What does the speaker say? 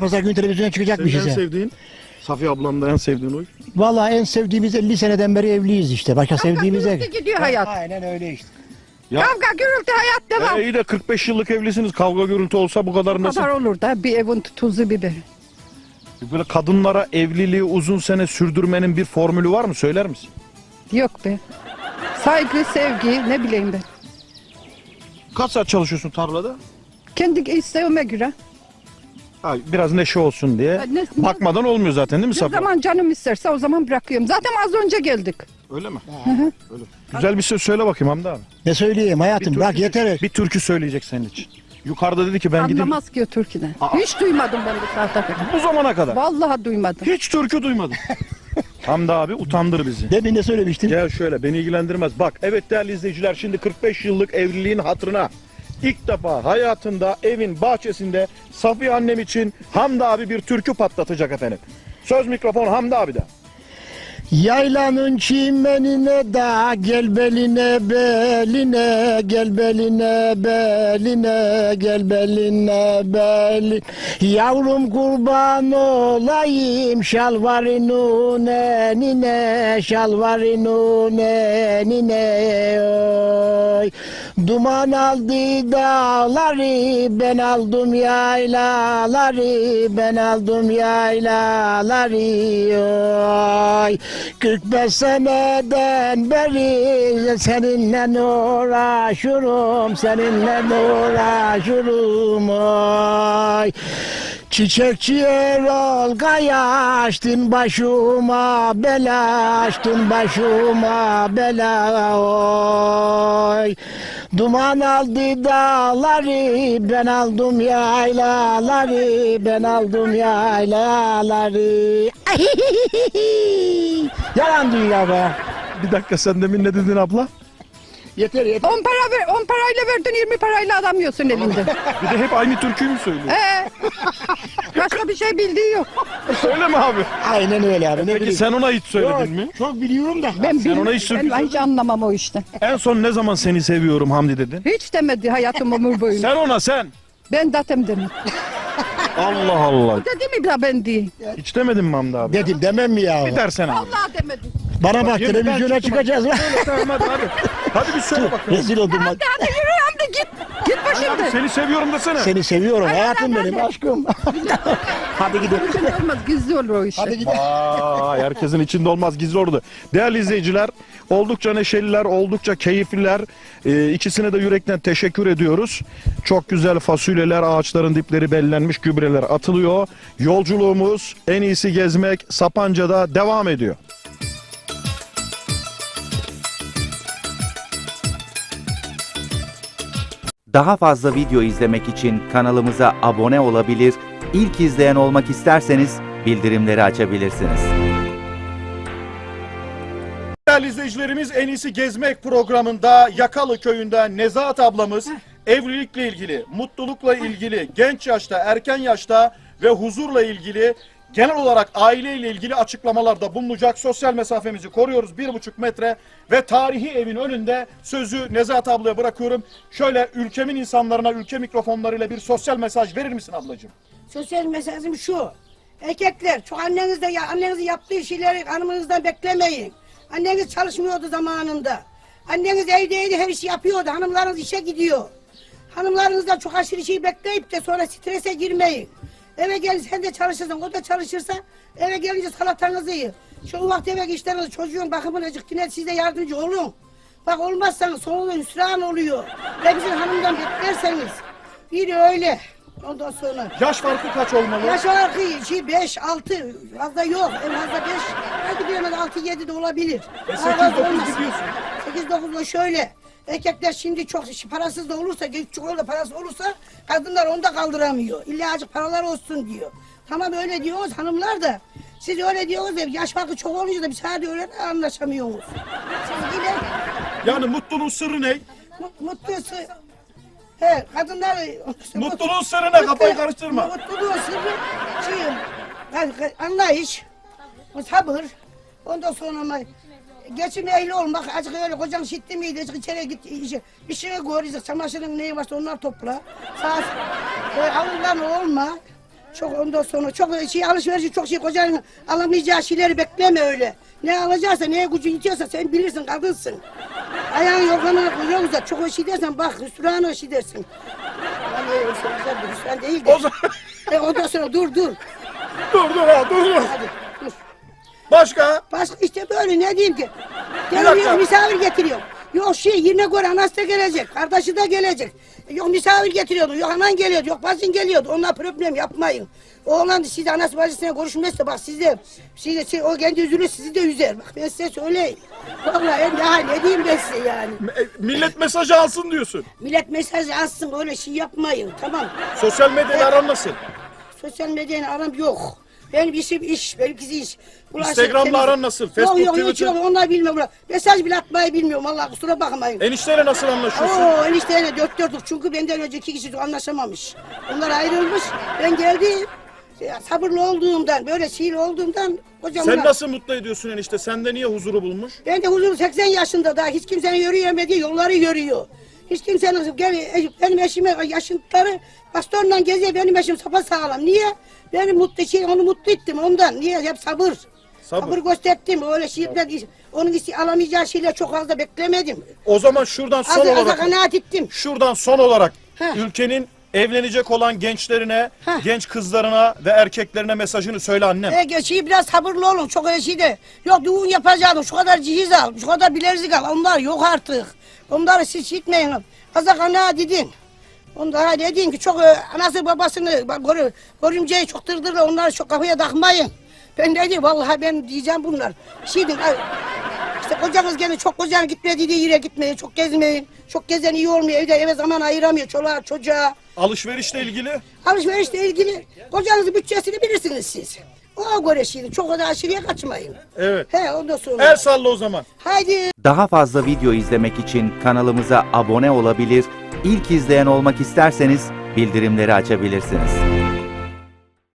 Pazar günü televizyona Senin çıkacakmışız. en sevdiğin? Safiye ablamda en sevdiğin oy. Vallahi en sevdiğimiz 50 seneden beri evliyiz işte. Başka sevdiğimiz ev. Gürültü gidiyor hayat. Aynen öyle işte. Ya- Kavga gürültü hayat devam. E, iyi de 45 yıllık evlisiniz. Kavga görüntü olsa bu kadar Bu nasıl? kadar olur da bir evin tuzu biberi. Böyle kadınlara evliliği uzun sene sürdürmenin bir formülü var mı? Söyler misin? Yok be. Saygı, sevgi ne bileyim ben. Kaç saat çalışıyorsun tarlada? Kendi isteğime göre. Ha, biraz neşe olsun diye. Ha, ne- Bakmadan olmuyor zaten değil mi Ne Safiye? zaman canım isterse o zaman bırakıyorum. Zaten az önce geldik. Öyle mi? Öyle. Güzel bir söz söyle bakayım Hamdi abi. Ne söyleyeyim hayatım bırak yeter. Bir türkü söyleyecek senin için. Yukarıda dedi ki ben gideyim. Anlamaz ki o türküden. Aa. Hiç duymadım ben bu saate kadar. Bu zamana kadar. Vallahi duymadım. Hiç türkü duymadım. Hamdi abi utandır bizi. Demin de söylemiştim. Gel şöyle beni ilgilendirmez. Bak evet değerli izleyiciler şimdi 45 yıllık evliliğin hatırına ilk defa hayatında evin bahçesinde Safiye annem için Hamdi abi bir türkü patlatacak efendim. Söz mikrofon Hamdi abi de. Yaylanın çimenine da gel beline beline gel beline beline gel beline belin Yavrum kurban olayım şalvarının enine şalvarının enine oy Duman aldı dağları ben aldım yaylaları ben aldım yaylaları oy. 45 seneden beri seninle uğraşırım seninle uğraşırım oy. Çiçekçi Erol Kaya açtın başıma bela açtın başıma bela oy Duman aldı dağları ben aldım yaylaları ben aldım yaylaları. Yalan dünya be. Bir dakika sen demin ne dedin abla? Yeter yeter 10 para ver, 10 parayla verdin 20 parayla alamıyorsun elinde. Bir de hep aynı türküyü mü söylüyor? Ee, başka bir şey bildiği yok. Öyle mi abi? Aynen öyle abi ne Peki bileyim. sen ona hiç söyledin Yok, mi? Çok biliyorum da Ben, Sen ona hiç ben hiç anlamam o işten. En son ne zaman seni seviyorum Hamdi dedin? Hiç demedi hayatım ömür boyunca. Sen ona sen. Ben datem dedim. Allah Allah. Dedi mi da ben diye. Hiç demedin mi Hamdi abi? Dedim demem mi ya? Bir dersene abi. Vallahi demedi. Bana bak Yemin ben televizyona çıktım. çıkacağız lan. Tamam hadi hadi. Hadi bir söyle bakalım. Rezil oldum bak. Hadi hadi yürü hadi git. Git Abi başımdan. seni seviyorum desene. Seni seviyorum hayatım hadi, benim aşkım. Hadi gidelim. Gizli olmaz gizli olur o işte. Hadi gidelim. Aa, herkesin içinde olmaz gizli ordu. Değerli izleyiciler oldukça neşeliler, oldukça keyifliler. Ee, ikisine de yürekten teşekkür ediyoruz. Çok güzel fasulyeler, ağaçların dipleri bellenmiş, gübreler atılıyor. Yolculuğumuz en iyisi gezmek Sapanca'da devam ediyor. Daha fazla video izlemek için kanalımıza abone olabilir, ilk izleyen olmak isterseniz bildirimleri açabilirsiniz. Değerli izleyicilerimiz en iyisi gezmek programında Yakalı köyünde Nezahat ablamız evlilikle ilgili, mutlulukla ilgili, genç yaşta, erken yaşta ve huzurla ilgili genel olarak aileyle ilgili açıklamalarda bulunacak. Sosyal mesafemizi koruyoruz bir buçuk metre ve tarihi evin önünde sözü Nezahat ablaya bırakıyorum. Şöyle ülkemin insanlarına ülke mikrofonlarıyla bir sosyal mesaj verir misin ablacığım? Sosyal mesajım şu. Erkekler çok annenizde ya annenizin yaptığı şeyleri hanımınızdan beklemeyin. Anneniz çalışmıyordu zamanında. Anneniz evdeydi her işi yapıyordu. Hanımlarınız işe gidiyor. Hanımlarınızdan çok aşırı şey bekleyip de sonra strese girmeyin. Eve gelin sen de çalışırsın, o da çalışırsa eve gelince salatanızı yiyin. Şu ufak tefek işleriniz çocuğun bakımını azıcık yine siz de yardımcı olun. Bak olmazsanız sonunda hüsran oluyor. Ve bizim hanımdan beklerseniz. Biri öyle. Ondan sonra. Yaş farkı kaç olmalı? Yaş olarak şey 5, 6 fazla yok. En fazla 5, belki bilemez 6, 7 de olabilir. E, Daha fazla 8-9 olmaz. gidiyorsun. 8, 9 da şöyle. Erkekler şimdi çok parasız da olursa, olur da parası olursa kadınlar onu da kaldıramıyor. İlla azıcık paralar olsun diyor. Tamam öyle diyoruz hanımlar da. Siz öyle diyorsunuz ya yaş farkı çok olunca da biz hadi öyle de anlaşamıyoruz. Siz yine Yani mutluluğun sırrı ne? mu- mutlusu. He kadınlar... Mutluluğun sırrı ne? Kafayı karıştırma. Mutluluğun sırrı şey, anlayış, sabır, ondan sonra geçim ehli olmak, azıcık öyle kocan şitti miydi, azıcık içeri git, işe, işine gör, çamaşırın neyi varsa onlar topla. Sağ, e, alından olma, Çok ondan sonra çok şey alışverişi çok şey kocanın alamayacağı şeyleri bekleme öyle. Ne alacaksa neye gücü yetiyorsa sen bilirsin kadınsın. Ayağın yorganına kucak uzat. Çok şey dersen bak hüsran o şey dersin. Yani şey hüsran değil de. O zaman E, ondan sonra dur dur. dur dur ha dur dur. Hadi. Başka? Başka işte böyle ne diyeyim ki? Geliyor misafir getiriyor. Yok şey yerine göre anası da gelecek, kardeşi de gelecek. Yok misafir getiriyordu, yok anan geliyordu, yok bacın geliyordu. Onlar problem yapmayın. Oğlan siz anası bacısına konuşmazsa bak size, size şey, o kendi üzülür sizi de üzer. Bak ben size söyleyeyim. Vallahi daha ne diyeyim ben size yani. E, Millet mesajı alsın diyorsun. Millet mesaj alsın öyle şey yapmayın tamam. Sosyal medyayla aran nasıl? Sosyal medyayla aram yok. Benim işim iş, benimkisi iş. Bulaşık, Instagram'la temizlik. aran nasıl? Facebook, yok, yok, hiç Twitter? yok, onlar bilmiyorum. Mesaj bile atmayı bilmiyorum. Allah kusura bakmayın. Enişteyle nasıl anlaşıyorsun? Oo enişteyle dört dörtlük çünkü benden önceki kişi anlaşamamış. Onlar ayrılmış. Ben geldim. Ya, sabırlı olduğumdan, böyle şiir olduğumdan kocamla... Sen nasıl mutlu ediyorsun enişte? Sende niye huzuru bulmuş? Ben de huzur 80 yaşında daha hiç kimsenin yürüyemediği yolları yürüyor. Hiç kimsenin gel, benim eşime yaşıntıları bastonla geziyor benim eşim sapa sağlam. Niye? Beni mutlu şey onu mutlu ettim ondan. Niye? Hep sabır. Sabır. Sabır, gösterdim. Öyle şeyler onun iste- alamayacağı şeyler çok fazla beklemedim. O zaman şuradan son Az, az olarak kanaat ettim. şuradan son olarak Heh. ülkenin evlenecek olan gençlerine, Heh. genç kızlarına ve erkeklerine mesajını söyle annem. E, şey biraz sabırlı olun. Çok öyle şey de. Yok düğün yapacaksın. Şu kadar cihiz al. Şu kadar bilezik al. Onlar yok artık. Onları siz şey etmeyin. Kaza kana dedin. Onlara dedin ki çok e, anası babasını görü, görümceyi çok dırdırlar. Onları çok kafaya takmayın. Ben dedim vallahi ben diyeceğim bunlar. Ay, işte kocanız gene çok kocan gitmediği yere gitmeyin. Çok gezmeyin. Çok gezen iyi olmuyor. Evde eve zaman ayıramıyor. Çoluğa çocuğa. Alışverişle ilgili Alışverişle ilgili kocanızın bütçesini bilirsiniz siz. O göre şimdi çok da aşırıya kaçmayın. Evet. He ondan sonra. el salla o zaman. Haydi. Daha fazla video izlemek için kanalımıza abone olabilir, ilk izleyen olmak isterseniz bildirimleri açabilirsiniz.